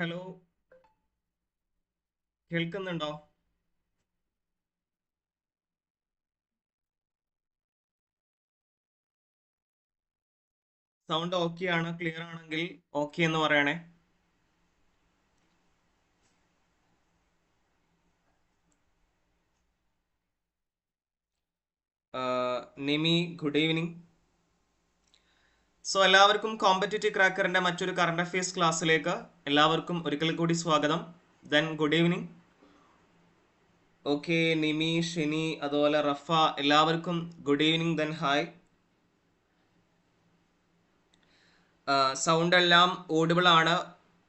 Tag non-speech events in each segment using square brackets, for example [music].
Hello കേൾക്കുന്നുണ്ടോ? Sound okay ആണ് clear ആണെങ്കിൽ ഓക്കെ എന്ന് പറയണേ. നിമി ഗുഡ് ഈവനിങ് സോ എല്ലാവർക്കും കോമ്പറ്റേറ്റീവ് ക്രാക്കറിന്റെ മറ്റൊരു കറണ്ട് അഫയേഴ്സ് ക്ലാസ്സിലേക്ക് എല്ലാവർക്കും ഒരിക്കൽ കൂടി സ്വാഗതം. Then good evening okay Nimi Shini അതുപോലെ റഫ എല്ലാവർക്കും good evening then hi sound എല്ലാം ഓഡിബിൾ ആണ്.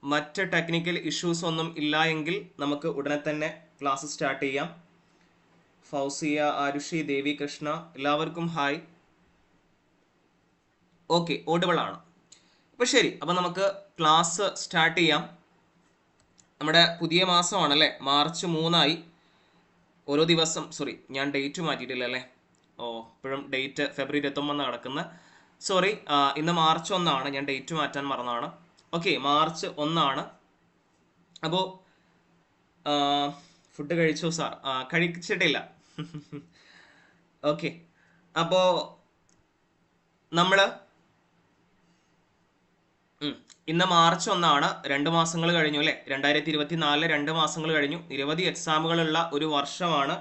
മറ്റ് ടെക്നിക്കൽ ഇഷ്യൂസ് ഒന്നും ഇല്ല എങ്കിൽ നമുക്ക് ഉടനെ തന്നെ ക്ലാസ് സ്റ്റാർട്ട് ചെയ്യാം. ഫൗസിയ ആരുഷി ദേവി കൃഷ്ണ എല്ലാവർക്കും ഹായ് ഓക്കെ ഓഡിബിൾ ആണ്. അപ്പോൾ ശരി അപ്പോൾ നമുക്ക് ക്ലാസ് സ്റ്റാർട്ട് ചെയ്യാം. നമ്മുടെ പുതിയ മാസമാണ് അല്ലേ മാർച്ച് മൂന്നായി. ഓരോ ദിവസം സോറി ഞാൻ ഡേറ്റ് മാറ്റിയിട്ടില്ല അല്ലേ? ഓ ഇപ്പോഴും ഡേറ്റ് ഫെബ്രുവരി ഇരുപത്തൊമ്പത് നടക്കുന്ന സോറി ഇന്ന് മാർച്ച് ഒന്നാണ്. ഞാൻ ഡേറ്റ് മാറ്റാൻ മറന്നതാണ്. ഓക്കെ മാർച്ച് ഒന്നാണ്. അപ്പോൾ ഫുഡ് കഴിച്ചു സാർ കഴിച്ചിട്ടില്ല. [laughs] ഓക്കെ അപ്പോൾ നമ്മൾ ഇന്ന് മാർച്ച് ഒന്നാണ്. രണ്ട് മാസങ്ങൾ കഴിഞ്ഞു അല്ലേ? രണ്ടായിരത്തി ഇരുപത്തി നാലിൽ രണ്ട് മാസങ്ങൾ കഴിഞ്ഞു. നിരവധി എക്സാമുകളുള്ള ഒരു വർഷമാണ്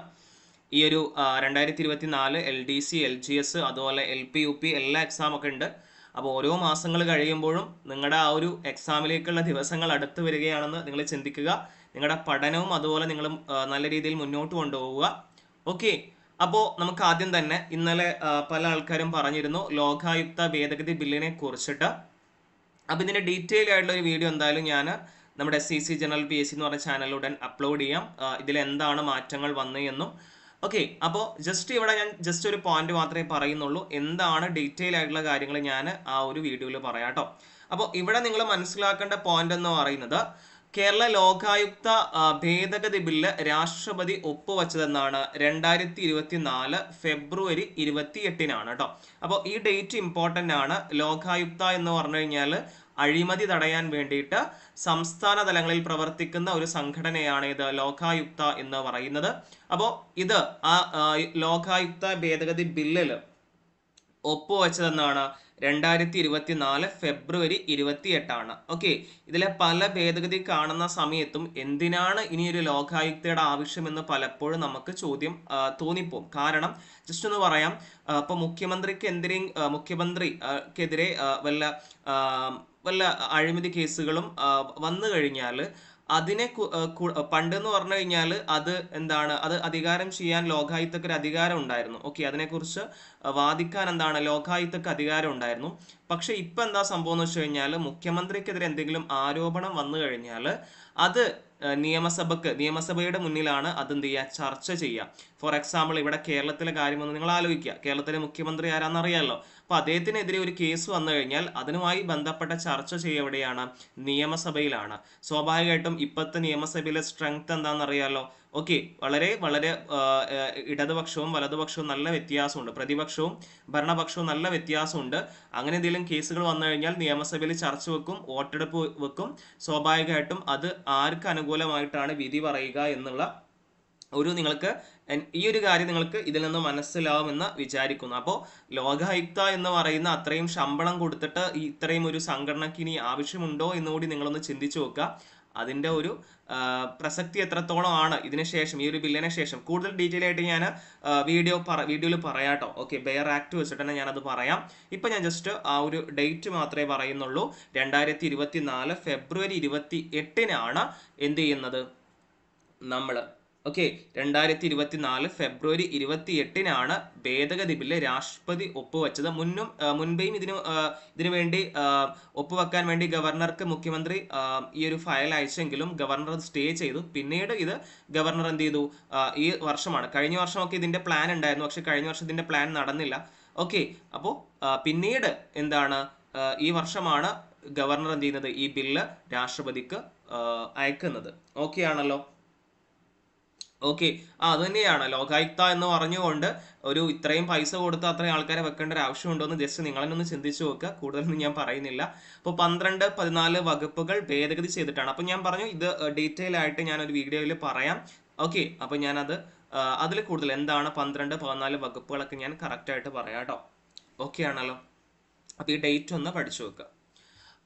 ഈ ഒരു രണ്ടായിരത്തി ഇരുപത്തി നാല് L D C L G S അതുപോലെ എൽ പി യു പി എല്ലാ എക്സാം ഒക്കെ ഉണ്ട്. അപ്പോൾ ഓരോ മാസങ്ങൾ കഴിയുമ്പോഴും നിങ്ങളുടെ ആ ഒരു എക്സാമിലേക്കുള്ള ദിവസങ്ങൾ അടുത്ത് വരികയാണെന്ന് നിങ്ങൾ ചിന്തിക്കുക. നിങ്ങളുടെ പഠനവും അതുപോലെ നിങ്ങൾ നല്ല രീതിയിൽ മുന്നോട്ട് കൊണ്ടുപോവുക. ഓക്കെ. അപ്പോൾ നമുക്ക് ആദ്യം തന്നെ ഇന്നലെ പല ആൾക്കാരും പറഞ്ഞിരുന്നു ലോകായുക്ത ഭേദഗതി ബില്ലിനെ കുറിച്ചിട്ട്. അപ്പോൾ ഇതിന്റെ ഡീറ്റെയിൽ ആയിട്ടുള്ള ഒരു വീഡിയോ എന്തായാലും ഞാൻ നമ്മുടെ S C C general P S C എന്ന് പറഞ്ഞ ചാനലുടൻ അപ്ലോഡ് ചെയ്യാം. ഇതിൽ എന്താണ് മാറ്റങ്ങൾ വന്നതെന്നും ഓക്കെ അപ്പോൾ ജസ്റ്റ് ഇവിടെ ഞാൻ ജസ്റ്റ് ഒരു പോയിന്റ് മാത്രമേ പറയുന്നുള്ളൂ. എന്താണ് ഡീറ്റെയിൽ ആയിട്ടുള്ള കാര്യങ്ങൾ ഞാൻ ആ ഒരു വീഡിയോയിൽ പറയാം കേട്ടോ. അപ്പോൾ ഇവിടെ നിങ്ങൾ മനസ്സിലാക്കേണ്ട പോയിന്റ് എന്ന് പറയുന്നത് കേരള ലോകായുക്ത ഭേദഗതി ബില്ല് രാഷ്ട്രപതി ഒപ്പുവച്ചതെന്നാണ് രണ്ടായിരത്തി ഇരുപത്തി നാല് ഫെബ്രുവരി ഇരുപത്തി എട്ടിനാണ് കേട്ടോ. അപ്പോൾ ഈ ഡേറ്റ് ഇമ്പോർട്ടന്റ് ആണ്. ലോകായുക്ത എന്ന് പറഞ്ഞു കഴിഞ്ഞാൽ അഴിമതി തടയാൻ വേണ്ടിയിട്ട് സംസ്ഥാന തലങ്ങളിൽ പ്രവർത്തിക്കുന്ന ഒരു സംഘടനയാണ് ഇത് ലോകായുക്ത എന്ന് പറയുന്നത്. അപ്പോൾ ഇത് ആ ലോകായുക്ത ഭേദഗതി ബില്ലിൽ ഒപ്പുവെച്ചതെന്നാണ് രണ്ടായിരത്തി ഇരുപത്തി നാല് ഫെബ്രുവരി ഇരുപത്തി എട്ടാണ് ഓക്കെ ഇതിലെ പല ഭേദഗതി കാണുന്ന സമയത്തും എന്തിനാണ് ഇനി ഒരു ലോകായുക്തയുടെ ആവശ്യമെന്ന് പലപ്പോഴും നമുക്ക് ചോദ്യം തോന്നിപ്പോവും. കാരണം ജസ്റ്റ് ഒന്ന് പറയാം. ഇപ്പൊ മുഖ്യമന്ത്രിക്ക് എന്തിനെ മുഖ്യമന്ത്രിക്കെതിരെ വല്ല വല്ല അഴിമതി കേസുകളും വന്നു കഴിഞ്ഞാൽ അതിനെ പണ്ടെന്ന് പറഞ്ഞു കഴിഞ്ഞാൽ അത് എന്താണ് അത് അധികാരം ചെയ്യാൻ ലോകായുക്തക്ക് ഒരു അധികാരം ഉണ്ടായിരുന്നു. ഓക്കെ അതിനെക്കുറിച്ച് വാദിക്കാൻ എന്താണ് ലോകായുക്തക്ക് അധികാരം ഉണ്ടായിരുന്നു. പക്ഷെ ഇപ്പം എന്താ സംഭവം എന്ന് വെച്ച് കഴിഞ്ഞാൽ മുഖ്യമന്ത്രിക്കെതിരെ എന്തെങ്കിലും ആരോപണം വന്നു കഴിഞ്ഞാൽ അത് നിയമസഭക്ക് നിയമസഭയുടെ മുന്നിലാണ് അത് എന്ത് ചെയ്യുക ചർച്ച ചെയ്യുക ഫോർ എക്സാമ്പിൾ ഇവിടെ കേരളത്തിലെ കാര്യം ഒന്ന് നിങ്ങൾ ആലോചിക്കുക കേരളത്തിലെ മുഖ്യമന്ത്രി ആരാന്ന് അറിയാമല്ലോ അപ്പൊ അദ്ദേഹത്തിനെതിരെ ഒരു കേസ് വന്നു കഴിഞ്ഞാൽ അതിനുമായി ബന്ധപ്പെട്ട ചർച്ച ചെയ്യവിടെയാണ് നിയമസഭയിലാണ്. സ്വാഭാവികമായിട്ടും ഇപ്പോഴത്തെ നിയമസഭയിലെ സ്ട്രെങ്ത് എന്താണെന്നറിയാലോ ഓക്കെ വളരെ വളരെ ഇടതുപക്ഷവും വലതുപക്ഷവും നല്ല വ്യത്യാസമുണ്ട്. പ്രതിപക്ഷവും ഭരണപക്ഷവും നല്ല വ്യത്യാസമുണ്ട്. അങ്ങനെ എന്തെങ്കിലും കേസുകൾ വന്നു കഴിഞ്ഞാൽ നിയമസഭയിൽ ചർച്ച വെക്കും വോട്ടെടുപ്പ് വെക്കും. സ്വാഭാവികമായിട്ടും അത് ആർക്ക് അനുകൂലമായിട്ടാണ് വിധി പറയുക എന്നുള്ള ഒരു നിങ്ങൾക്ക് ഈ ഒരു കാര്യം നിങ്ങൾക്ക് ഇതിൽ നിന്ന് മനസ്സിലാവുമെന്ന് വിചാരിക്കുന്നു. അപ്പോൾ ലോകായുക്ത എന്ന് പറയുന്ന അത്രയും ശമ്പളം കൊടുത്തിട്ട് ഇത്രയും ഒരു സംഘടനയ്ക്ക് ഇനി ആവശ്യമുണ്ടോ എന്നുകൂടി നിങ്ങളൊന്ന് ചിന്തിച്ചു നോക്കുക. അതിന്റെ ഒരു പ്രസക്തി എത്രത്തോളം ആണ് ഇതിനുശേഷം ഈ ഒരു ബില്ലിന് ശേഷം. കൂടുതൽ ഡീറ്റെയിൽ ആയിട്ട് ഞാൻ വീഡിയോ പറ വീഡിയോയിൽ പറയാട്ടോ ഓക്കെ ബെയർ ആക്ട് വെച്ചിട്ട് തന്നെ ഞാനത് പറയാം. ഇപ്പം ഞാൻ ജസ്റ്റ് ആ ഒരു ഡേറ്റ് മാത്രമേ പറയുന്നുള്ളൂ. രണ്ടായിരത്തി ഇരുപത്തി നാല് ഫെബ്രുവരി ഇരുപത്തി എട്ടിനാണ് എന്ത് ചെയ്യുന്നത്? നമ്മൾ ഓക്കെ രണ്ടായിരത്തി ഇരുപത്തി നാല് ഫെബ്രുവരി ഇരുപത്തി എട്ടിനാണ് ഭേദഗതി ബില്ല് രാഷ്ട്രപതി ഒപ്പുവെച്ചത്. മുന്നും മുൻപേയും ഇതിന് ഇതിനു വേണ്ടി ഒപ്പുവെക്കാൻ വേണ്ടി ഗവർണർക്ക് മുഖ്യമന്ത്രി ഈ ഒരു ഫയൽ അയച്ചെങ്കിലും ഗവർണർ അത് സ്റ്റേ ചെയ്തു. പിന്നീട് ഇത് ഗവർണർ എന്ത് ചെയ്തു? ഈ വർഷമാണ്. കഴിഞ്ഞ വർഷമൊക്കെ ഇതിന്റെ പ്ലാൻ ഉണ്ടായിരുന്നു. പക്ഷെ കഴിഞ്ഞ വർഷം ഇതിന്റെ പ്ലാൻ നടന്നില്ല. ഓക്കെ അപ്പോൾ പിന്നീട് എന്താണ്? ഈ വർഷമാണ് ഗവർണർ എന്ത് ചെയ്യുന്നത്? ഈ ബില്ല് രാഷ്ട്രപതിക്ക് അയക്കുന്നത്. ഓക്കെ ആണല്ലോ? ഓക്കെ ആ അത് തന്നെയാണ്. ലോകായുക്ത എന്ന് പറഞ്ഞുകൊണ്ട് ഒരു ഇത്രയും പൈസ കൊടുത്ത് അത്രയും ആൾക്കാരെ വെക്കേണ്ട ഒരു ആവശ്യമുണ്ടോ എന്ന് ജസ്റ്റ് നിങ്ങളെന്നൊന്ന് ചിന്തിച്ചു നോക്കുക. കൂടുതലൊന്നും ഞാൻ പറയുന്നില്ല. അപ്പോൾ പന്ത്രണ്ട് പതിനാല് വകുപ്പുകൾ ഭേദഗതി ചെയ്തിട്ടാണ്. അപ്പോൾ ഞാൻ പറഞ്ഞു ഇത് ഡീറ്റെയിൽ ആയിട്ട് ഞാൻ ഒരു വീഡിയോയിൽ പറയാം. ഓക്കെ അപ്പോൾ ഞാനത് അതിൽ കൂടുതൽ എന്താണ് പന്ത്രണ്ട് പതിനാല് വകുപ്പുകളൊക്കെ ഞാൻ കറക്റ്റായിട്ട് പറയാം കേട്ടോ ഓക്കെ ആണല്ലോ. അപ്പോൾ ഈ ഡേറ്റ് ഒന്ന് പഠിച്ചു വെക്കുക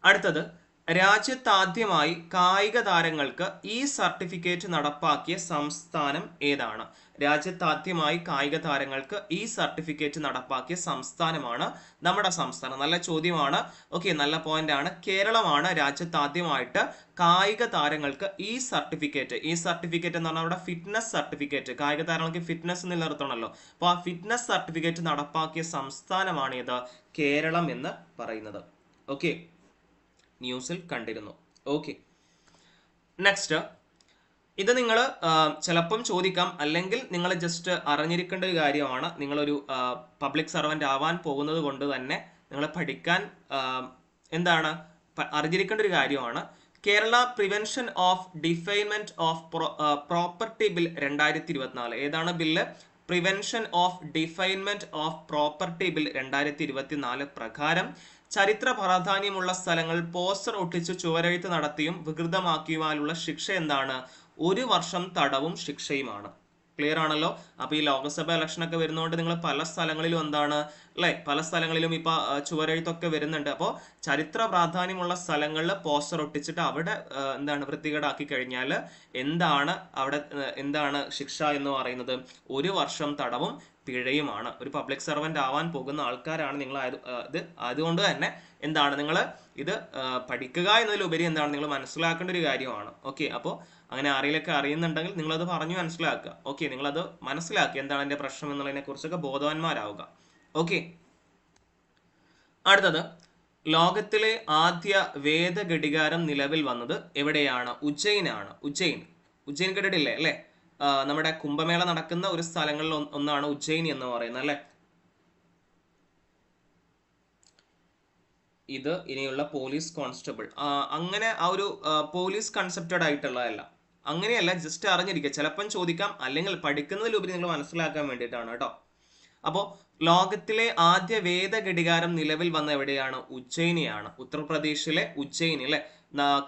അടുത്തത് രാജ്യത്താദ്യമായി കായിക താരങ്ങൾക്ക് ഈ സർട്ടിഫിക്കറ്റ് നടപ്പാക്കിയ സംസ്ഥാനം ഏതാണ്? രാജ്യത്താദ്യമായി കായിക താരങ്ങൾക്ക് ഈ സർട്ടിഫിക്കറ്റ് നടപ്പാക്കിയ സംസ്ഥാനമാണ് നമ്മുടെ സംസ്ഥാനം. നല്ല ചോദ്യമാണ്. ഓക്കെ നല്ല പോയിന്റ് ആണ് കേരളമാണ് രാജ്യത്താദ്യമായിട്ട് കായിക താരങ്ങൾക്ക് ഈ സർട്ടിഫിക്കറ്റ്. ഈ സർട്ടിഫിക്കറ്റ് എന്ന് പറഞ്ഞാൽ അവിടെ ഫിറ്റ്നസ് സർട്ടിഫിക്കറ്റ്. കായിക താരങ്ങൾക്ക് ഫിറ്റ്നസ് നിലനിർത്തണമല്ലോ. അപ്പോൾ ആ ഫിറ്റ്നസ് സർട്ടിഫിക്കറ്റ് നടപ്പാക്കിയ സംസ്ഥാനമാണ് ഇത് കേരളം എന്ന് പറയുന്നത്. ഓക്കെ ന്യൂസിൽ കണ്ടിരുന്നു. ഓക്കെ നെക്സ്റ്റ് ഇത് നിങ്ങൾ ചിലപ്പം ചോദിക്കാം. അല്ലെങ്കിൽ നിങ്ങൾ ജസ്റ്റ് അറിഞ്ഞിരിക്കേണ്ട ഒരു കാര്യമാണ്. നിങ്ങളൊരു പബ്ലിക് സർവന്റ് ആവാൻ പോകുന്നത് കൊണ്ട് തന്നെ നിങ്ങൾ പഠിക്കാൻ എന്താണ്? അറിഞ്ഞിരിക്കേണ്ട ഒരു കാര്യമാണ്. Kerala prevention of defacement of property bill രണ്ടായിരത്തി ഇരുപത്തിനാല് ഏതാണ് bill prevention of defacement of property bill രണ്ടായിരത്തി ഇരുപത്തിനാല് പ്രകാരം ചരിത്ര പ്രാധാന്യമുള്ള സ്ഥലങ്ങൾ പോസ്റ്റർ ഒട്ടിച്ച് ചുവരെഴുത്ത് നടത്തിയും വികൃതമാക്കിയുമായുള്ള ശിക്ഷ എന്താണ്? ഒരു വർഷം തടവും ശിക്ഷയുമാണ്. ക്ലിയർ ആണല്ലോ? അപ്പൊ ഈ ലോക്സഭ ഇലക്ഷൻ ഒക്കെ വരുന്നതുകൊണ്ട് നിങ്ങൾ പല സ്ഥലങ്ങളിലും എന്താണ്? അല്ലെ? പല സ്ഥലങ്ങളിലും ഇപ്പൊ ചുവരഴുത്തൊക്കെ ചുവരെഴുത്തൊക്കെ വരുന്നുണ്ട്. അപ്പോൾ ചരിത്ര പ്രാധാന്യമുള്ള സ്ഥലങ്ങളിൽ പോസ്റ്റർ ഒട്ടിച്ചിട്ട് അവിടെ എന്താണ് വൃത്തികേടാക്കി കഴിഞ്ഞാൽ എന്താണ് അവിടെ എന്താണ് ശിക്ഷ എന്ന് പറയുന്നത്? ഒരു വർഷം തടവും പിഴയുമാണ് ഒരു പബ്ലിക് സർവന്റ് ആവാൻ പോകുന്ന ആൾക്കാരാണ് നിങ്ങൾ ഇത്. അതുകൊണ്ട് തന്നെ എന്താണ് നിങ്ങൾ ഇത് പഠിക്കുക എന്നതിലുപരി എന്താണ് നിങ്ങൾ മനസ്സിലാക്കേണ്ട ഒരു കാര്യമാണ്. ഓക്കെ അപ്പോൾ അങ്ങനെ ആരെങ്കിലൊക്കെ അറിയുന്നുണ്ടെങ്കിൽ നിങ്ങളത് പറഞ്ഞു മനസ്സിലാക്കുക. ഓക്കെ നിങ്ങളത് മനസ്സിലാക്കി എന്താണ് എന്റെ പ്രശ്നം എന്നുള്ളതിനെ കുറിച്ചൊക്കെ ബോധവാന്മാരാവുക. ഓക്കെ അടുത്തത് ലോകത്തിലെ ആദ്യ വേദഘടികാരം നിലവിൽ വന്നത് എവിടെയാണ്? ഉജ്ജയിനാണ്. ഉജ്ജയിൻ. ഉജ്ജയിൻ കേട്ടിട്ടില്ലേ? അല്ലേ? നമ്മുടെ കുംഭമേള നടക്കുന്ന ഒരു സ്ഥലങ്ങളിൽ ഒന്നാണ് ഉജ്ജയിനി എന്ന് പറയുന്നത് അല്ലെ? ഇത് ഇനിയുള്ള പോലീസ് കോൺസ്റ്റബിൾ. അങ്ങനെ ആ ഒരു പോലീസ് കൺസെപ്റ്റഡ് ആയിട്ടുള്ളതല്ല. അങ്ങനെയല്ല ജസ്റ്റ് അറിഞ്ഞിരിക്കുക. ചിലപ്പം ചോദിക്കാം അല്ലെങ്കിൽ പഠിക്കുന്നതിലുപരി നിങ്ങൾ മനസ്സിലാക്കാൻ വേണ്ടിയിട്ടാണ് കേട്ടോ. അപ്പോൾ ലോകത്തിലെ ആദ്യ വേദ ഘടികാരം നിലവിൽ വന്ന എവിടെയാണ്? ഉജ്ജയിനിയാണ്. ഉത്തർപ്രദേശിലെ ഉജ്ജയിനി അല്ലെ?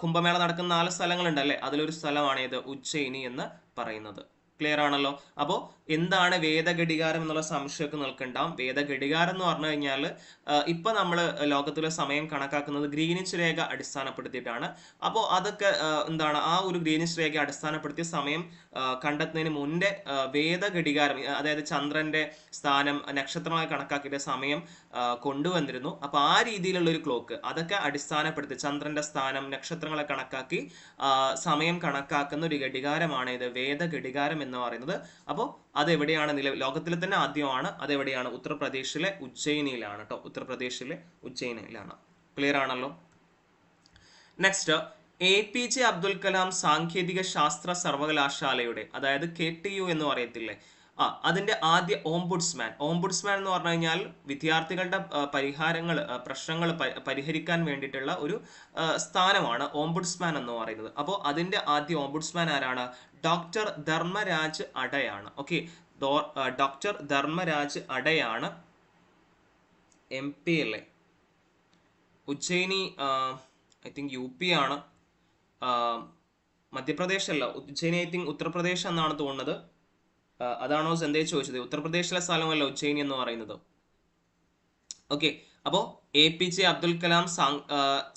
കുംഭമേള നടക്കുന്ന നാല് സ്ഥലങ്ങളുണ്ട് അല്ലെ? അതിലൊരു സ്ഥലമാണ് ഇത് ഉജ്ജയിനി എന്ന് പറയുന്നത്. ക്ലിയർ ആണല്ലോ? അപ്പോൾ എന്താണ് വേദഘടികാരം എന്നുള്ള സംശയമൊക്കെ നിൽക്കണ്ടാവും. വേദഘടികാരം എന്ന് പറഞ്ഞു കഴിഞ്ഞാൽ ഇപ്പൊ നമ്മൾ ലോകത്തിലെ സമയം കണക്കാക്കുന്നത് ഗ്രീനിച്ച് രേഖ അടിസ്ഥാനപ്പെടുത്തിയിട്ടാണ് അപ്പോൾ അതൊക്കെ എന്താണ് ആ ഒരു ഗ്രീനിച്ച് രേഖ അടിസ്ഥാനപ്പെടുത്തിയ സമയം കണ്ടെത്തുന്നതിന് മുന്നേ വേദഘടികാരം അതായത് ചന്ദ്രന്റെ സ്ഥാനം നക്ഷത്രമായി കണക്കാക്കിയിട്ട് സമയം കൊണ്ടുവന്നിരുന്നു. അപ്പോൾ ആ രീതിയിലുള്ള ഒരു ക്ലോക്ക് അതൊക്കെ അടിസ്ഥാനപ്പെടുത്തി ചന്ദ്രന്റെ സ്ഥാനം നക്ഷത്രങ്ങളെ കണക്കാക്കി സമയം കണക്കാക്കുന്ന ഒരു ഘടികാരമാണ് ഇത് വേദ ഘടികാരം എന്ന് പറയുന്നത്. അപ്പോൾ അത് എവിടെയാണ് നില ലോകത്തിലെ തന്നെ ആദ്യമാണ് അത് എവിടെയാണ് ഉത്തർപ്രദേശിലെ ഉജ്ജയിനിയിലാണ് കേട്ടോ ഉത്തർപ്രദേശിലെ ഉജ്ജയിനിയിലാണ്. ക്ലിയർ ആണല്ലോ? Next A P J Abdul Kalam സാങ്കേതിക ശാസ്ത്ര സർവകലാശാലയുടെ അതായത് കെ ടി യു എന്ന് പറയത്തില്ലേ ആ അതിന്റെ ആദ്യ ഓംബുഡ്സ്മാൻ ഓംബുഡ്സ്മാൻ എന്ന് പറഞ്ഞു കഴിഞ്ഞാൽ വിദ്യാർത്ഥികളുടെ പരിഹാരങ്ങൾ പ്രശ്നങ്ങൾ പരിഹരിക്കാൻ വേണ്ടിയിട്ടുള്ള ഒരു സ്ഥാനമാണ് ഓംബുഡ്സ്മാൻ എന്ന് പറയുന്നത്. അപ്പോൾ അതിന്റെ ആദ്യ ഓംബുഡ്സ്മാൻ ആരാണ്? ഡോക്ടർ ധർമ്മരാജ് അടയാണ്. ഓക്കെ ഡോക്ടർ ധർമ്മരാജ് അടയാണ് എം പി അല്ലേ Ujjain I think U P ആണ്. മധ്യപ്രദേശ് അല്ല ഉജ്ജയിനി ഐ തിങ്ക് ഉത്തർപ്രദേശ് എന്നാണ് തോന്നുന്നത്. അതാണോ സെന്തേ ചോദിച്ചത്? ഉത്തർപ്രദേശിലെ സ്ഥലമല്ല ഉജ്ജയിനി എന്ന് പറയുന്നത്. ഓക്കെ അപ്പോൾ A P J Abdul Kalam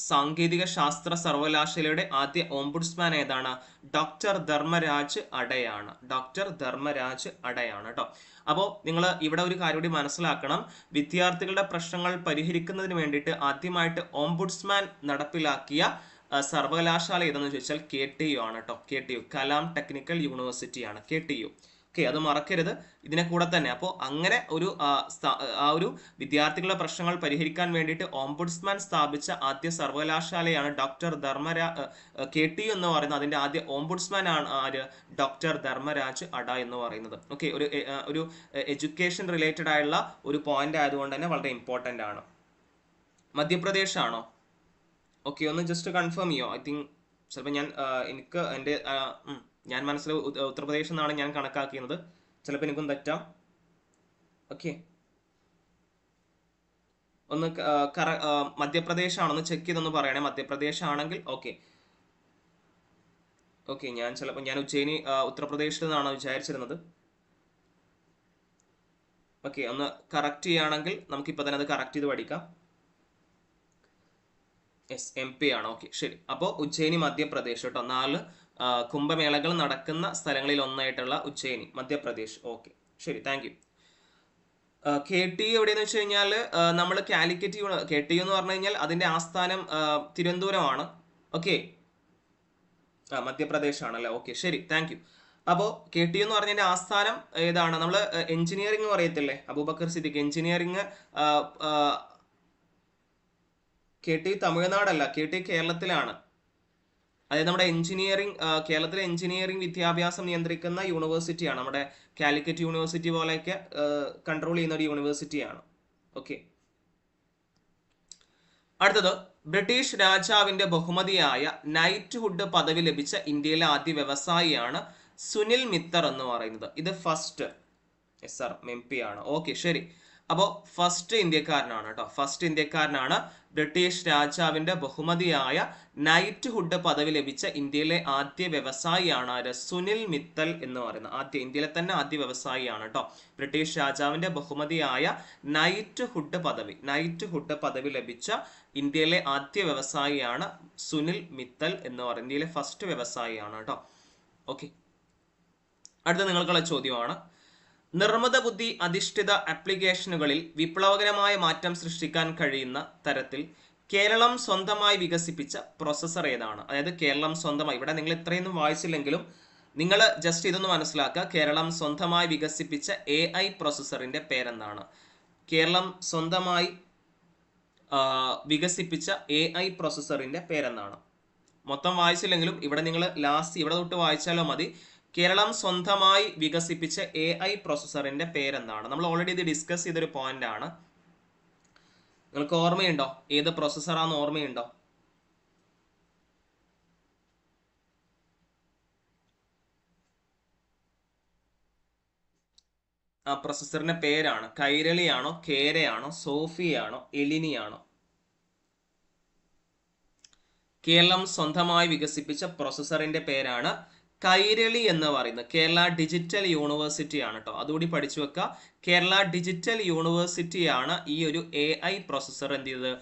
സാങ്കേതിക ശാസ്ത്ര സർവകലാശാലയുടെ ആദ്യ ഓംബുഡ്സ്മാൻ ഏതാണ്? ഡോക്ടർ ധർമ്മരാജ് അടയാണ്. ഡോക്ടർ ധർമ്മരാജ് അടയാണ് കേട്ടോ അപ്പോൾ നിങ്ങൾ ഇവിടെ ഒരു കാര്യം കൂടി മനസ്സിലാക്കണം. വിദ്യാർത്ഥികളുടെ പ്രശ്നങ്ങൾ പരിഹരിക്കുന്നതിന് വേണ്ടിയിട്ട് ആദ്യമായിട്ട് ഓംബുഡ്സ്മാൻ നടപ്പിലാക്കിയ സർവകലാശാല ഏതെന്ന് ചോദിച്ചാൽ കെ ടി യു ആണ് കേട്ടോ K T U Kalam technical യൂണിവേഴ്സിറ്റിയാണ് K T U. Okay അത് മറക്കരുത്. ഇതിനെ കൂടെ തന്നെ. അപ്പോൾ അങ്ങനെ ഒരു ആ, ഒരു വിദ്യാർത്ഥികളുടെ പ്രശ്നങ്ങൾ പരിഹരിക്കാൻ വേണ്ടിയിട്ട് ഓംബുഡ്സ്മാൻ സ്ഥാപിച്ച ആദ്യ സർവകലാശാലയാണ് ഡോക്ടർ ധർമ്മരാ കെ ടി എന്ന് പറയുന്നത്. അതിന്റെ ആദ്യ ഓംബുഡ്സ്മാൻ ആണ് ആര്? ഡോക്ടർ ധർമ്മരാജ് അഡ എന്ന് പറയുന്നത്. ഓക്കെ ഒരു ഒരു എഡ്യൂക്കേഷൻ റിലേറ്റഡ് ആയുള്ള ഒരു പോയിന്റ് ആയതുകൊണ്ട് തന്നെ വളരെ ഇമ്പോർട്ടന്റ് ആണ്. മധ്യപ്രദേശ് ആണോ ഓക്കെ ഒന്ന് ജസ്റ്റ് കൺഫേം ചെയ്യോ? ഐ തിങ്ക് ചിലപ്പോൾ ഞാൻ എനിക്ക് എന്റെ ഞാൻ മനസ്സിൽ ഉത്തർപ്രദേശ് എന്നാണ് ഞാൻ കണക്കാക്കിയത്. ചിലപ്പോൾ എനിക്കും തെറ്റാം. ഓക്കെ ഒന്ന് കറ മധ്യപ്രദേശ് ആണെന്ന് ചെക്ക് ചെയ്തൊന്ന് പറയണേ. മധ്യപ്രദേശ് ആണെങ്കിൽ ഓക്കെ ഓക്കെ ഞാൻ ചിലപ്പോൾ ഞാൻ ഉജ്ജയിനി ഉത്തർപ്രദേശിൽ നിന്നാണ് വിചാരിച്ചിരുന്നത്. ഓക്കെ ഒന്ന് കറക്റ്റ് ചെയ്യുകയാണെങ്കിൽ നമുക്കിപ്പോൾ തന്നെ അത് കറക്റ്റ് ചെയ്ത് പഠിക്കാം. എസ് എം പി ആണ്. ഓക്കെ ശരി. അപ്പോൾ ഉജ്ജയിനി മധ്യപ്രദേശ് കേട്ടോ. നാല് കുംഭമേളകൾ നടക്കുന്ന സ്ഥലങ്ങളിൽ ഒന്നായിട്ടുള്ള ഉജ്ജയിനി മധ്യപ്രദേശ്. ഓക്കെ. ശരി താങ്ക് യു കെ ടി എവിടെയെന്ന് വെച്ച് കഴിഞ്ഞാൽ നമ്മൾ കാലിക്കറ്റ് കെ ടി എന്ന് പറഞ്ഞു കഴിഞ്ഞാൽ അതിന്റെ ആസ്ഥാനം തിരുവനന്തപുരമാണ്. ഓക്കെ. ആ മധ്യപ്രദേശ് ആണല്ലേ ഓക്കെ ശരി താങ്ക് യു അപ്പോൾ കെ ടി എന്ന് പറഞ്ഞതിന്റെ ആസ്ഥാനം ഏതാണ്? നമ്മൾ എഞ്ചിനീയറിംഗ് പറയത്തില്ലേ? Abubakar Siddique engineering K T തമിഴ്നാടല്ല K T കേരളത്തിലാണ്. അതായത് നമ്മുടെ എഞ്ചിനീയറിംഗ് കേരളത്തിലെ എഞ്ചിനീയറിംഗ് വിദ്യാഭ്യാസം നിയന്ത്രിക്കുന്ന യൂണിവേഴ്സിറ്റിയാണ്. നമ്മുടെ കാലിക്കറ്റ് യൂണിവേഴ്സിറ്റി പോലെയൊക്കെ കൺട്രോൾ ചെയ്യുന്ന ഒരു യൂണിവേഴ്സിറ്റിയാണ്. ഓക്കെ അടുത്തത് ബ്രിട്ടീഷ് രാജാവിന്റെ ബഹുമതിയായ നൈറ്റ്ഹുഡ് പദവി ലഭിച്ച ഇന്ത്യയിലെ ആദ്യ വ്യവസായിയാണ് സുനിൽ മിത്തർ എന്ന് പറയുന്നത്. ഇത് first S R M P ആണ്. ഓക്കെ ശരി. അപ്പോൾ ഫസ്റ്റ് ഇന്ത്യക്കാരനാണ് കേട്ടോ. ഫസ്റ്റ് ഇന്ത്യക്കാരനാണ് ബ്രിട്ടീഷ് രാജാവിന്റെ ബഹുമതിയായ നൈറ്റ്ഹുഡ് പദവി ലഭിച്ച ഇന്ത്യയിലെ ആദ്യ വ്യവസായിയാണ് ആര്? സുനിൽ മിത്തൽ എന്ന് പറയുന്ന ആദ്യ ഇന്ത്യയിലെ തന്നെ ആദ്യ വ്യവസായിയാണ് കേട്ടോ. ബ്രിട്ടീഷ് രാജാവിന്റെ ബഹുമതിയായ നൈറ്റ്ഹുഡ് പദവി. നൈറ്റ്ഹുഡ് പദവി ലഭിച്ച ഇന്ത്യയിലെ ആദ്യ വ്യവസായിയാണ് സുനിൽ മിത്തൽ എന്ന് പറയുന്നത്. ഇന്ത്യയിലെ ഫസ്റ്റ് വ്യവസായിയാണ് കേട്ടോ. ഓക്കെ അടുത്ത നിങ്ങൾക്കുള്ള ചോദ്യമാണ്. നിർമ്മിത ബുദ്ധി അധിഷ്ഠിത ആപ്ലിക്കേഷനുകളിൽ വിപ്ലവകരമായ മാറ്റം സൃഷ്ടിക്കാൻ കഴിയുന്ന തരത്തിൽ കേരളം സ്വന്തമായി വികസിപ്പിച്ച പ്രോസസ്സർ ഏതാണ്? അതായത് കേരളം സ്വന്തമായി. ഇവിടെ നിങ്ങൾ ഇത്രയൊന്നും വായിച്ചില്ലെങ്കിലും നിങ്ങൾ ജസ്റ്റ് ഇതൊന്ന് മനസ്സിലാക്കുക. കേരളം സ്വന്തമായി വികസിപ്പിച്ച എ ഐ പ്രോസസ്സറിന്റെ പേരെന്താണ്? കേരളം സ്വന്തമായി വികസിപ്പിച്ച എ ഐ പ്രോസസ്സറിന്റെ പേരെന്താണ്? മൊത്തം വായിച്ചില്ലെങ്കിലും ഇവിടെ നിങ്ങൾ ലാസ്റ്റ് ഇവിടെ തൊട്ട് വായിച്ചാലോ മതി. കേരളം സ്വന്തമായി വികസിപ്പിച്ച എ ഐ പ്രൊസസറിന്റെ പേരെന്താണ്? നമ്മൾ ഓൾറെഡി ഇത് ഡിസ്കസ് ചെയ്തൊരു പോയിന്റ് ആണ്. നിങ്ങൾക്ക് ഓർമ്മയുണ്ടോ? ഏത് പ്രോസസ്സറാന്ന് ഓർമ്മയുണ്ടോ? ആ പ്രൊസസ്സറിന്റെ പേരാണ്. കൈരളിയാണോ കേരയാണോ സോഫിയാണോ എലിനിയാണോ? കേരളം സ്വന്തമായി വികസിപ്പിച്ച പ്രൊസസറിന്റെ പേരാണ് കൈരളി എന്ന് പറയുന്നത് കേരള ഡിജിറ്റൽ യൂണിവേഴ്സിറ്റി ആണ് കേട്ടോ അതുകൂടി പഠിച്ചു വെക്കുക കേരള ഡിജിറ്റൽ യൂണിവേഴ്സിറ്റി ആണ് ഈ ഒരു എ ഐ പ്രോസസ്സർ എന്ത് ചെയ്തത്?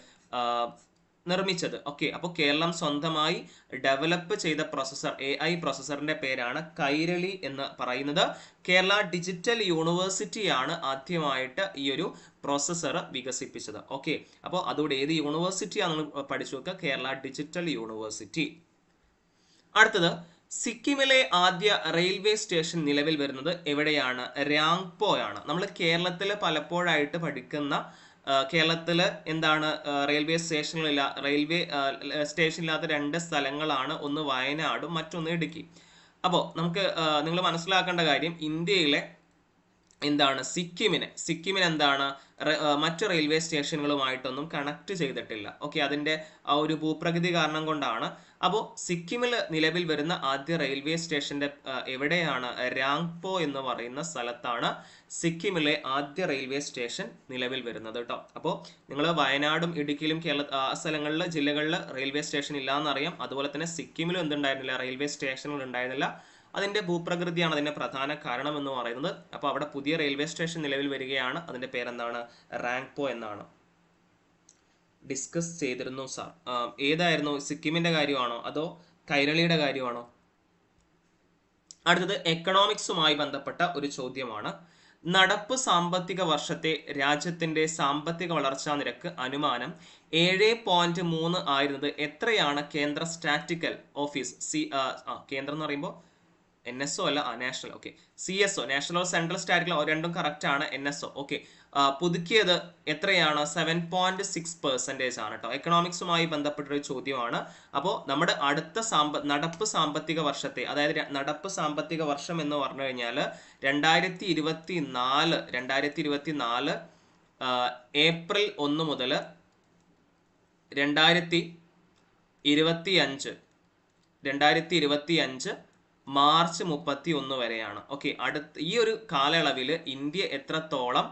നിർമ്മിച്ചത്. ഓക്കെ അപ്പോൾ കേരളം സ്വന്തമായി ഡെവലപ്പ് ചെയ്ത പ്രോസസ്സർ എ ഐ പ്രോസസ്സറിന്റെ പേരാണ് കൈരളി എന്ന് പറയുന്നത്. കേരള ഡിജിറ്റൽ യൂണിവേഴ്സിറ്റിയാണ് ആദ്യമായിട്ട് ഈ ഒരു പ്രോസസ്സർ വികസിപ്പിച്ചത്. ഓക്കെ അപ്പോൾ അതുകൂടെ ഏത് യൂണിവേഴ്സിറ്റിയാണെന്ന് പഠിച്ചു വെക്കുക കേരള ഡിജിറ്റൽ യൂണിവേഴ്സിറ്റി. അടുത്തത് സിക്കിമിലെ ആദ്യ റെയിൽവേ സ്റ്റേഷൻ നിലവിൽ വരുന്നത് എവിടെയാണ്? രാങ്പോ ആണ് നമ്മൾ കേരളത്തിൽ പലപ്പോഴായിട്ട് പഠിക്കുന്ന കേരളത്തിൽ എന്താണ് റെയിൽവേ സ്റ്റേഷനുകളില്ല റെയിൽവേ സ്റ്റേഷനില്ലാത്ത രണ്ട് സ്ഥലങ്ങളാണ്. ഒന്ന് വയനാടും മറ്റൊന്ന് ഇടുക്കി. അപ്പോൾ നമുക്ക് നിങ്ങൾ മനസ്സിലാക്കേണ്ട കാര്യം ഇന്ത്യയിലെ എന്താണ് സിക്കിമിനെ സിക്കിമിന് എന്താണ് മറ്റ് റെയിൽവേ സ്റ്റേഷനുകളുമായിട്ടൊന്നും കണക്ട് ചെയ്തിട്ടില്ല. ഓക്കെ അതിന്റെ ആ ഒരു ഭൂപ്രകൃതി കാരണം കൊണ്ടാണ് അപ്പോൾ സിക്കിമിൽ നിലവിൽ വരുന്ന ആദ്യ റെയിൽവേ സ്റ്റേഷന്റെ എവിടെയാണ്? രാങ്പോ എന്ന് പറയുന്ന സ്ഥലത്താണ് സിക്കിമിലെ ആദ്യ റെയിൽവേ സ്റ്റേഷൻ നിലവിൽ വരുന്നത് കേട്ടോ അപ്പോൾ നിങ്ങൾ വയനാടും ഇടുക്കിയിലും കേരള സ്ഥലങ്ങളിൽ ജില്ലകളിൽ റെയിൽവേ സ്റ്റേഷൻ ഇല്ലാന്നറിയാം. അതുപോലെ തന്നെ സിക്കിമിലും എന്തുണ്ടായിരുന്നില്ല? റെയിൽവേ സ്റ്റേഷനുകൾ ഉണ്ടായിരുന്നില്ല. അതിന്റെ ഭൂപ്രകൃതിയാണ് അതിന്റെ പ്രധാന കാരണം എന്ന് പറയുന്നത്. അപ്പോൾ അവിടെ പുതിയ റെയിൽവേ സ്റ്റേഷൻ നിലവിൽ വരികയാണ്. അതിന്റെ പേരെന്താണ്? റാങ്പോ എന്നാണ്. ഡിസ്കസ് ചെയ്തിരുന്നു സാർ ഏതായിരുന്നു സിക്കിമിന്റെ കാര്യമാണോ അതോ കൈരളിയുടെ കാര്യമാണോ? അടുത്തത് എക്കണോമിക്സുമായി ബന്ധപ്പെട്ട ഒരു ചോദ്യമാണ്. നടപ്പ് സാമ്പത്തിക വർഷത്തെ രാജ്യത്തിന്റെ സാമ്പത്തിക വളർച്ചാ നിരക്ക് അനുമാനം ഏഴ് പോയിന്റ് മൂന്ന് ആയിരുന്നത് എത്രയാണ് കേന്ദ്ര സ്റ്റാറ്റിക്കൽ ഓഫീസ് സി കേന്ദ്രം എന്ന് പറയുമ്പോൾ എൻ എസ് ഒ അല്ല national okay C S O national central statical രണ്ടും കറക്റ്റ് ആണ് എൻ എസ് ഒ ഓക്കെ പുതുക്കിയത് എത്രയാണ്? സെവൻ പോയിന്റ് സിക്സ് പെർസെന്റേജ് ആണ് കേട്ടോ എക്കണോമിക്സുമായി ബന്ധപ്പെട്ടൊരു ചോദ്യമാണ്. അപ്പോൾ നമ്മുടെ അടുത്ത സാമ്പ നടപ്പ് സാമ്പത്തിക വർഷത്തെ അതായത് നടപ്പ് സാമ്പത്തിക വർഷം എന്ന് പറഞ്ഞു കഴിഞ്ഞാൽ രണ്ടായിരത്തി ഇരുപത്തി നാല് രണ്ടായിരത്തി ഇരുപത്തി നാല് ഏപ്രിൽ ഒന്ന് മുതൽ രണ്ടായിരത്തി ഇരുപത്തി അഞ്ച് രണ്ടായിരത്തി ഇരുപത്തി അഞ്ച് മാർച്ച് മുപ്പത്തി ഒന്ന് വരെയാണ്. ഓക്കെ അടുത്ത ഈ ഒരു കാലയളവിൽ ഇന്ത്യ എത്രത്തോളം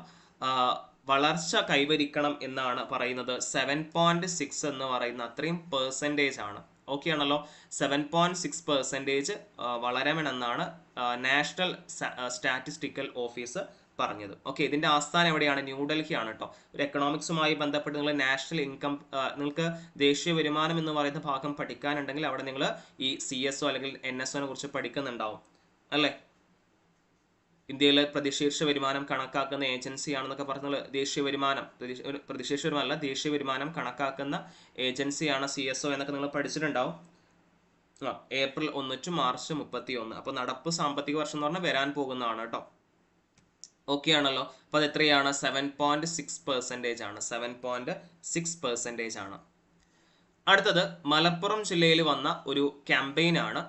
വളർച്ച കൈവരിക്കണം എന്നാണ് പറയുന്നത്? സെവൻ പോയിന്റ് സിക്സ് എന്ന് പറയുന്ന അത്രയും പെർസെന്റേജ് ആണ്. ഓക്കെ ആണല്ലോ? സെവൻ പോയിന്റ് സിക്സ് പെർസെന്റേജ് വളരണമെന്നാണ് നാഷണൽ സ്റ്റാറ്റിസ്റ്റിക്കൽ ഓഫീസ് പറഞ്ഞത്. ഓക്കെ ഇതിന്റെ ആസ്ഥാനം എവിടെയാണ്? ന്യൂഡൽഹി ആണ് കേട്ടോ ഒരു എക്കണോമിക്സുമായി ബന്ധപ്പെട്ട് നിങ്ങൾ നാഷണൽ ഇൻകം നിങ്ങൾക്ക് ദേശീയ വരുമാനം എന്ന് പറയുന്ന ഭാഗം പഠിക്കാനുണ്ടെങ്കിൽ അവിടെ നിങ്ങൾ ഈ സി എസ് ഒ അല്ലെങ്കിൽ എൻ എസ് ഒനെ കുറിച്ച് പഠിക്കുന്നുണ്ടാവും. അല്ലേ? ഇന്ത്യയിലെ പ്രതിശീർഷ വരുമാനം കണക്കാക്കുന്ന ഏജൻസിയാണെന്നൊക്കെ പറഞ്ഞാൽ ദേശീയ വരുമാനം പ്രതിശീർഷ വരുമാനമല്ല ദേശീയ വരുമാനം കണക്കാക്കുന്ന ഏജൻസിയാണ് സി എസ് ഒ എന്നൊക്കെ നിങ്ങൾ പഠിച്ചിട്ടുണ്ടാവും. ഏപ്രിൽ ഒന്ന് ടു മാർച്ച് മുപ്പത്തി ഒന്ന് അപ്പോൾ നടപ്പ് സാമ്പത്തിക വർഷം എന്ന് പറഞ്ഞാൽ വരാൻ പോകുന്നതാണ് കേട്ടോ ഓക്കെ ആണല്ലോ. അപ്പോൾ അത് എത്രയാണ്? സെവൻ പോയിന്റ് സിക്സ് പെർസെന്റേജ് ആണ്. സെവൻ പോയിന്റ് സിക്സ് പെർസെന്റേജ് ആണ്. അടുത്തത് മലപ്പുറം ജില്ലയിൽ വന്ന ഒരു ക്യാമ്പയിൻ ആണ്.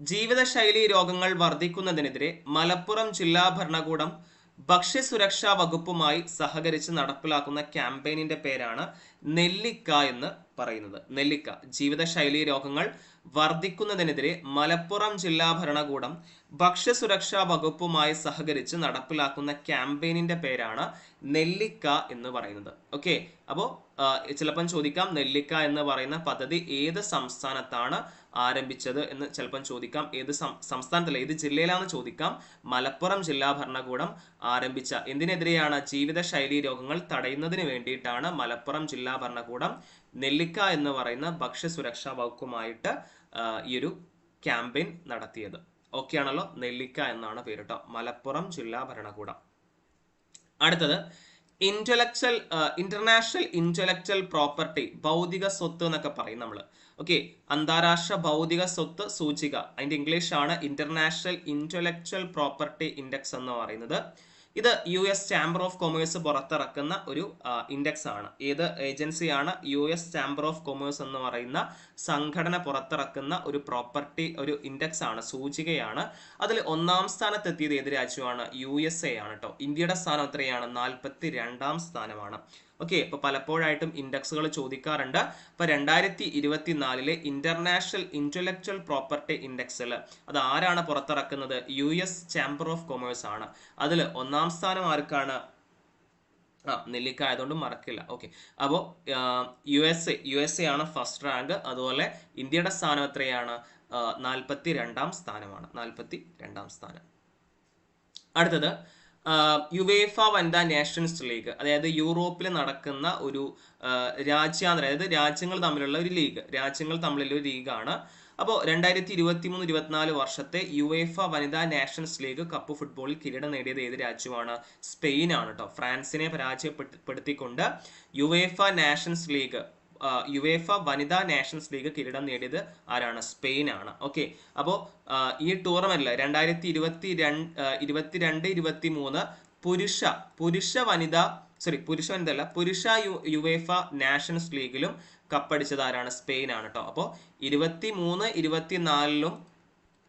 ജീവിതശൈലി രോഗങ്ങൾ വർദ്ധിക്കുന്നതിനെതിരെ മലപ്പുറം ജില്ലാ ഭരണകൂടം ഭക്ഷ്യസുരക്ഷാ വകുപ്പുമായി സഹകരിച്ച് നടപ്പിലാക്കുന്ന ക്യാമ്പയിനിന്റെ പേരാണ് നെല്ലിക്ക എന്ന് പറയുന്നത്. നെല്ലിക്ക. ജീവിതശൈലി രോഗങ്ങൾ വർദ്ധിക്കുന്നതിനെതിരെ മലപ്പുറം ജില്ലാ ഭരണകൂടം ഭക്ഷ്യസുരക്ഷാ വകുപ്പുമായി സഹകരിച്ച് നടപ്പിലാക്കുന്ന ക്യാമ്പയിനിന്റെ പേരാണ് നെല്ലിക്ക എന്ന് പറയുന്നത്. ഓക്കെ അപ്പോൾ ചിലപ്പം ചോദിക്കാം നെല്ലിക്ക എന്ന് പറയുന്ന പദ്ധതി ഏത് സംസ്ഥാനത്താണ് ആരംഭിച്ചത് എന്ന് ചിലപ്പം ചോദിക്കാം. ഏത് സംസ്ഥാനത്തിലെ ഏത് ജില്ലയിലാണെന്ന് ചോദിക്കാം. മലപ്പുറം ജില്ലാ ഭരണകൂടം ആരംഭിച്ച എന്തിനെതിരെയാണ് ജീവിതശൈലി രോഗങ്ങൾ തടയുന്നതിന് വേണ്ടിയിട്ടാണ് മലപ്പുറം ജില്ലാ ഭരണകൂടം നെല്ലിക്ക എന്ന് പറയുന്ന ഭക്ഷ്യസുരക്ഷാ വകുപ്പുമായിട്ട് ഈ ഒരു ക്യാമ്പയിൻ നടത്തിയത്. ഓക്കെ ആണല്ലോ? നെല്ലിക്ക എന്നാണ് പേര് മലപ്പുറം ജില്ലാ ഭരണകൂടം. അടുത്തത് ഇന്റലക്ച്വൽ ഇന്റർനാഷണൽ ഇന്റലക്ച്വൽ പ്രോപ്പർട്ടി ഭൗതിക സ്വത്ത് എന്നൊക്കെ പറയും നമ്മൾ ഓക്കെ അന്താരാഷ്ട്ര ഭൗതിക സ്വത്ത് സൂചിക. അതിന്റെ ഇംഗ്ലീഷ് ആണ് ഇന്റർനാഷണൽ ഇന്റലക്ച്വൽ പ്രോപ്പർട്ടി ഇൻഡെക്സ് എന്ന് പറയുന്നത്. ഇത് U S chamber of commerce പുറത്തിറക്കുന്ന ഒരു ഇൻഡെക്സ് ആണ്. ഏത് ഏജൻസിയാണ് U S chamber of commerce എന്ന് പറയുന്ന സംഘടന പുറത്തിറക്കുന്ന ഒരു പ്രോപ്പർട്ടി ഒരു ഇൻഡെക്സ് ആണ് സൂചികയാണ്. അതിൽ ഒന്നാം സ്ഥാനത്തെത്തിയത് ഏത് രാജ്യമാണ്? യു എസ് എ ആണ് കേട്ടോ ഇന്ത്യയുടെ സ്ഥാനം എത്രയാണ്? നാൽപ്പത്തി രണ്ടാം സ്ഥാനമാണ്. ഓക്കെ ഇപ്പൊ പലപ്പോഴായിട്ടും ഇൻഡെക്സുകൾ ചോദിക്കാറുണ്ട്. അപ്പൊ രണ്ടായിരത്തി ഇരുപത്തിനാലിലെ ഇന്റർനാഷണൽ ഇന്റലക്ച്വൽ പ്രോപ്പർട്ടി ഇൻഡെക്സിൽ അത് ആരാണ് പുറത്തിറക്കുന്നത്? U S chamber of commerce ആണ്. അതിൽ ഒന്നാം സ്ഥാനം ആർക്കാണ്? ആ നെല്ലിക്ക ആയതുകൊണ്ട് മറക്കില്ല. ഓക്കെ അപ്പോൾ U S A U S A ആണ് ഫസ്റ്റ് റാങ്ക് അതുപോലെ ഇന്ത്യയുടെ സ്ഥാനം എത്രയാണ്? നാൽപ്പത്തി രണ്ടാം സ്ഥാനമാണ്. നാൽപ്പത്തി രണ്ടാം സ്ഥാനം. അടുത്തത് യുവേഫ വനിതാ നേഷൻസ് ലീഗ് അതായത് യൂറോപ്പിൽ നടക്കുന്ന ഒരു രാജ്യാന്തര അതായത് രാജ്യങ്ങൾ തമ്മിലുള്ള ഒരു ലീഗ് രാജ്യങ്ങൾ തമ്മിലുള്ള ഒരു ലീഗാണ് അപ്പോൾ രണ്ടായിരത്തി ഇരുപത്തി മൂന്ന് ഇരുപത്തിനാല് വർഷത്തെ യുവേഫ വനിതാ നാഷൻസ് ലീഗ് കപ്പ് ഫുട്ബോളിൽ കിരീടം നേടിയത് ഏത് രാജ്യമാണ്? സ്പെയിൻ ആണ് കേട്ടോ ഫ്രാൻസിനെ പരാജയപ്പെടുത്തിക്കൊണ്ട് യുവേഫ നാഷൻസ് ലീഗ് യുവേഫ വനിതാ നാഷൻസ് ലീഗ് കിരീടം നേടിയത് ആരാണ്? സ്പെയിൻ ആണ്. ഓക്കെ. അപ്പോൾ ഈ ടൂർണമെന്റിൽ രണ്ടായിരത്തി ഇരുപത്തി രണ്ട് ഇരുപത്തിരണ്ട് ഇരുപത്തി മൂന്ന് പുരുഷ പുരുഷ വനിത സോറി പുരുഷ വനിതല്ല പുരുഷ യു യുവേഫ നാഷൻസ് ലീഗിലും കപ്പടിച്ചത് ആരാണ്? സ്പെയിൻ ആണ് കേട്ടോ അപ്പോൾ ഇരുപത്തി മൂന്ന് ഇരുപത്തിനാലിലും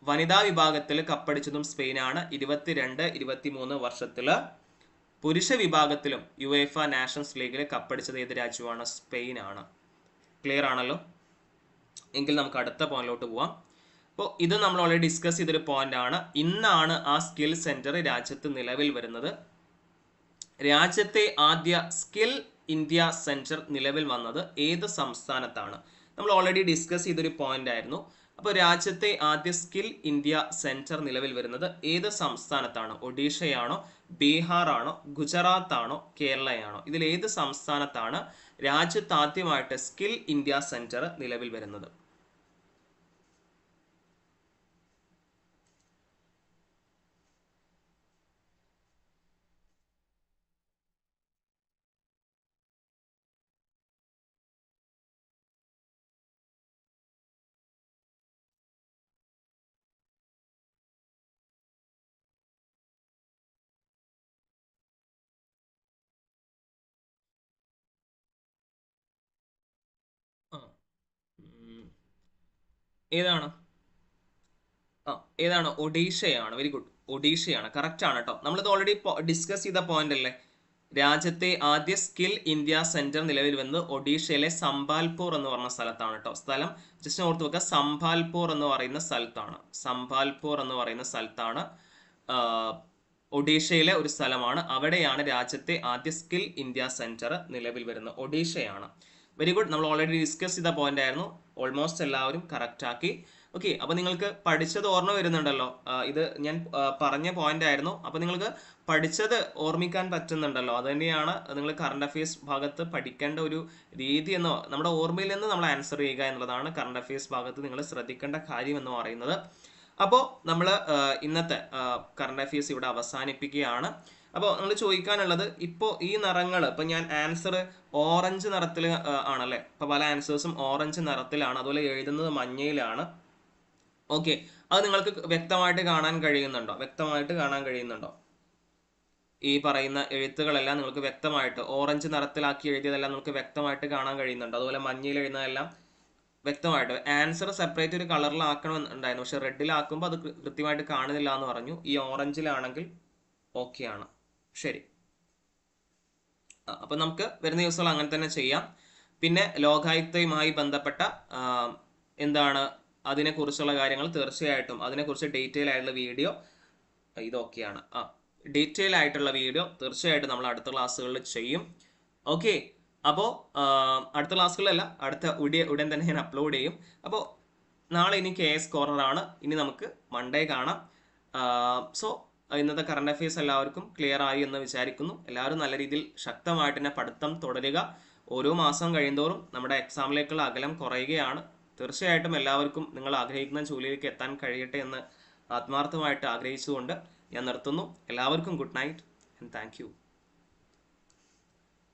വനിതാ വിഭാഗത്തിൽ കപ്പടിച്ചതും സ്പെയിനാണ് ഇരുപത്തിരണ്ട് ഇരുപത്തിമൂന്ന് വർഷത്തിൽ പുരുഷ വിഭാഗത്തിലും യുവേഫ നാഷൻസ് ലീഗിൽ കപ്പടിച്ചത് ഏത് രാജ്യമാണ്? സ്പെയിൻ ആണ്. ക്ലിയർ ആണല്ലോ. എങ്കിൽ നമുക്ക് അടുത്ത പോയിന്റിലോട്ട് പോവാം. അപ്പോൾ ഇത് നമ്മൾ ഓൾറെഡി ഡിസ്കസ് ചെയ്തൊരു പോയിന്റ് ആണ്. ഇന്നാണ് ആ സ്കിൽ സെന്റർ രാജ്യത്ത് നിലവിൽ വരുന്നത്. രാജ്യത്തെ ആദ്യ സ്കിൽ ഇന്ത്യ സെന്റർ നിലവിൽ വന്നത് ഏത് സംസ്ഥാനത്താണ്? നമ്മൾ ഓൾറെഡി ഡിസ്കസ് ചെയ്തൊരു പോയിന്റ് ആയിരുന്നു. അപ്പോൾ രാജ്യത്തെ ആദ്യ സ്കിൽ ഇന്ത്യ സെന്റർ നിലവിൽ വരുന്നത് ഏത് സംസ്ഥാനത്താണ്? ഒഡീഷയാണോ ബീഹാർ ആണോ ഗുജറാത്ത് ആണോ കേരളയാണോ? ഇതിൽ ഏത് സംസ്ഥാനത്താണ് രാജ്യത്ത് ആദ്യമായിട്ട് സ്കിൽ ഇന്ത്യ സെന്റർ നിലവിൽ വരുന്നത്. ഏതാണ്? ആ ഏതാണ്? ഒഡീഷയാണ്. വെരി ഗുഡ് ഒഡീഷയാണ്. കറക്റ്റ് ആണ് കേട്ടോ നമ്മളിത് ഓൾറെഡി ഡിസ്കസ് ചെയ്ത പോയിന്റ് അല്ലേ? രാജ്യത്തെ ആദ്യ സ്കിൽ ഇന്ത്യ സെന്റർ നിലവിൽ വന്ന് ഒഡീഷയിലെ സംബാൽപൂർ എന്ന് പറഞ്ഞ സ്ഥലത്താണ് കേട്ടോ സ്ഥലം ജസ്റ്റ് ഓർത്ത് വെക്കുക സംബാൽപൂർ എന്ന് പറയുന്ന സ്ഥലത്താണ്. സംബാൽപൂർ എന്ന് പറയുന്ന സ്ഥലത്താണ് ഒഡീഷയിലെ ഒരു സ്ഥലമാണ്. അവിടെയാണ് രാജ്യത്തെ ആദ്യ സ്കിൽ ഇന്ത്യ സെന്റർ നിലവിൽ വരുന്നത്. ഒഡീഷയാണ്. വെരി ഗുഡ് നമ്മൾ ഓൾറെഡി ഡിസ്കസ് ചെയ്ത പോയിന്റ് ആയിരുന്നു. ഓൾമോസ്റ്റ് എല്ലാവരും കറക്റ്റ് ആക്കി. ഓക്കെ അപ്പോൾ നിങ്ങൾക്ക് പഠിച്ചത് ഓർമ്മ വരുന്നുണ്ടല്ലോ. ഇത് ഞാൻ പറഞ്ഞ പോയിന്റ് ആയിരുന്നു. അപ്പോൾ നിങ്ങൾക്ക് പഠിച്ചത് ഓർമ്മിക്കാൻ പറ്റുന്നുണ്ടല്ലോ. അത് തന്നെയാണ് നിങ്ങൾ കറണ്ട് അഫയേഴ്സ് ഭാഗത്ത് പഠിക്കേണ്ട ഒരു രീതി എന്ന് നമ്മുടെ ഓർമ്മയിൽ നിന്ന് നമ്മൾ ആൻസർ ചെയ്യുക എന്നുള്ളതാണ് കറണ്ട് അഫയേഴ്സ് ഭാഗത്ത് നിങ്ങൾ ശ്രദ്ധിക്കേണ്ട കാര്യം എന്ന് പറയുന്നത്. അപ്പോൾ നമ്മൾ ഇന്നത്തെ കറണ്ട് അഫയേഴ്സ് ഇവിടെ അവസാനിപ്പിക്കുകയാണ്. അപ്പോൾ നിങ്ങൾ ചോദിക്കാനുള്ളത് ഇപ്പോൾ ഈ നിറങ്ങൾ ഇപ്പോൾ ഞാൻ ആൻസർ ഓറഞ്ച് നിറത്തിൽ ആണല്ലേ? ഇപ്പോൾ പല ആൻസേഴ്സും ഓറഞ്ച് നിറത്തിലാണ് അതുപോലെ എഴുതുന്നത് മഞ്ഞയിലാണ്. ഓക്കെ അത് നിങ്ങൾക്ക് വ്യക്തമായിട്ട് കാണാൻ കഴിയുന്നുണ്ടോ? വ്യക്തമായിട്ട് കാണാൻ കഴിയുന്നുണ്ടോ? ഈ പറയുന്ന എഴുത്തുകളെല്ലാം നിങ്ങൾക്ക് വ്യക്തമായിട്ട് ഓറഞ്ച് നിറത്തിലാക്കി എഴുതിയതെല്ലാം നിങ്ങൾക്ക് വ്യക്തമായിട്ട് കാണാൻ കഴിയുന്നുണ്ടോ? അതുപോലെ മഞ്ഞയിൽ എഴുതുന്നതെല്ലാം വ്യക്തമായിട്ട്. ആൻസർ സെപ്പറേറ്റ് ഒരു കളറിലാക്കണമെന്നുണ്ടായിരുന്നു പക്ഷെ റെഡിലാക്കുമ്പോൾ അത് കൃത്യമായിട്ട് കാണുന്നില്ല എന്ന് പറഞ്ഞു. ഈ ഓറഞ്ചിലാണെങ്കിൽ ഓക്കെ ആണ്. ശരി. അപ്പം നമുക്ക് വരുന്ന ദിവസങ്ങൾ അങ്ങനെ തന്നെ ചെയ്യാം. പിന്നെ ലോകായുക്തയുമായി ബന്ധപ്പെട്ട എന്താണ് അതിനെക്കുറിച്ചുള്ള കാര്യങ്ങൾ തീർച്ചയായിട്ടും അതിനെക്കുറിച്ച് ഡീറ്റെയിൽ ആയിട്ടുള്ള വീഡിയോ ഇതൊക്കെയാണ് ആ ഡീറ്റെയിൽ ആയിട്ടുള്ള വീഡിയോ തീർച്ചയായിട്ടും നമ്മൾ അടുത്ത ക്ലാസ്സുകളിൽ ചെയ്യും. ഓക്കെ അപ്പോൾ അടുത്ത ക്ലാസ്സുകളല്ല അടുത്ത ഉടൻ ഉടൻ തന്നെ ഞാൻ അപ്ലോഡ് ചെയ്യും. അപ്പോൾ നാളെ ഇനി കെ എസ് കോർണറാണ് ഇനി നമുക്ക് മൺഡേ കാണാം. സോ ഇന്നത്തെ കറണ്ട് അഫയേഴ്സ് എല്ലാവർക്കും ക്ലിയർ ആയി എന്ന് വിചാരിക്കുന്നു. എല്ലാവരും നല്ല രീതിയിൽ ശക്തമായിട്ട് തന്നെ പഠിത്തം തുടരുക. ഓരോ മാസം കഴിയുന്തോറും നമ്മുടെ എക്സാമിലേക്കുള്ള അകലം കുറയുകയാണ്. തീർച്ചയായിട്ടും എല്ലാവർക്കും നിങ്ങൾ ആഗ്രഹിക്കുന്ന ജോലിയിലേക്ക് എത്താൻ കഴിയട്ടെ എന്ന് ആത്മാർത്ഥമായിട്ട് ആഗ്രഹിച്ചുകൊണ്ട് ഞാൻ നിർത്തുന്നു. എല്ലാവർക്കും ഗുഡ് നൈറ്റ് ആൻഡ് താങ്ക്